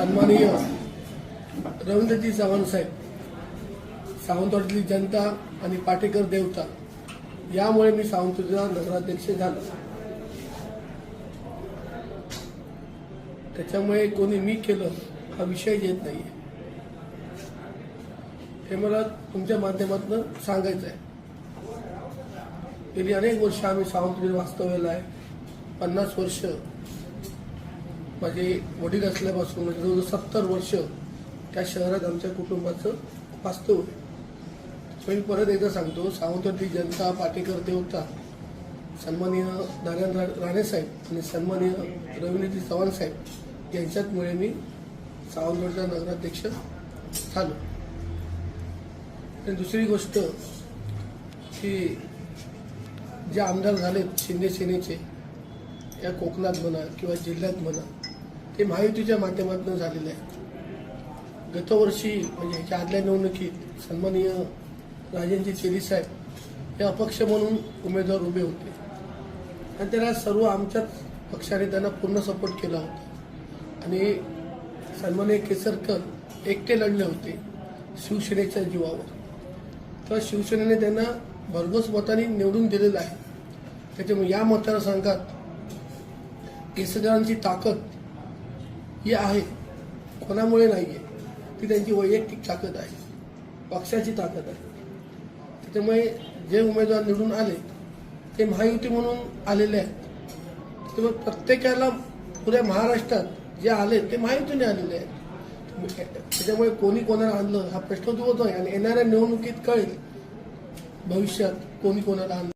सन्माननीय रवींद्रजी चव्हाण साहेब सावंतवाडीतली जनता आणि पाटेकर देवता यामुळे मी सावंतवाडीला नगराध्यक्ष झालो. त्याच्यामुळे कोणी मी केलं हा विषय येत नाहीये. हे मला तुमच्या माध्यमातून सांगायचं आहे. गेली अनेक वर्ष आम्ही सावंतवाडी वास्तव्याला आहे. पन्नास वर्ष माझे वडील असल्यापासून म्हणजे जवळजवळ सत्तर वर्ष त्या शहरात आमच्या कुटुंबाचं वास्तव आहे मी परत एकदा सांगतो सावंतवाडी जनता पाटेकर देवता सन्माननीय नारायण राणेसाहेब राणे साहेब आणि सन्माननीय रवींद्रजी चव्हाण साहेब यांच्याचमुळे मी सावंतवाडीचा नगराध्यक्ष झालो. आणि दुसरी गोष्ट की जे आमदार झालेत शिंदे सेनेचे या कोकणात म्हणा किंवा जिल्ह्यात म्हणा ते महायुतीच्या माध्यमातून झालेले आहेत गतवर्षी म्हणजे ह्याच्या आदल्या निवडणुकीत सन्माननीय राजेंद्र चेरी साहेब हे अपक्ष म्हणून उमेदवार उभे होते. आणि त्याला सर्व आमच्याच पक्षाने त्यांना पूर्ण सपोर्ट केला होता. आणि सन्माननीय केसरकर एकटे लढले होते शिवसेनेच्या जीवावर. तर शिवसेनेने त्यांना भरघोस मताने निवडून दिलेलं आहे. त्याच्यामुळे या मतदारसंघात केसरकरांची ताकद ही आहे. कोणामुळे नाही आहे ती त्यांची वैयक्तिक ताकद आहे. पक्षाची ताकद आहे. त्याच्यामुळे जे उमेदवार निवडून आले ते महायुती म्हणून आलेले आहेत. त्यामुळे प्रत्येकाला पुऱ्या महाराष्ट्रात जे आले ते महायुतीने आलेले आहेत. त्याच्यामुळे कोणी कोणाला आणलं हा प्रश्न तो आहे आणि येणाऱ्या निवडणुकीत कळेल. भविष्यात कोणी कोणाला आणलं.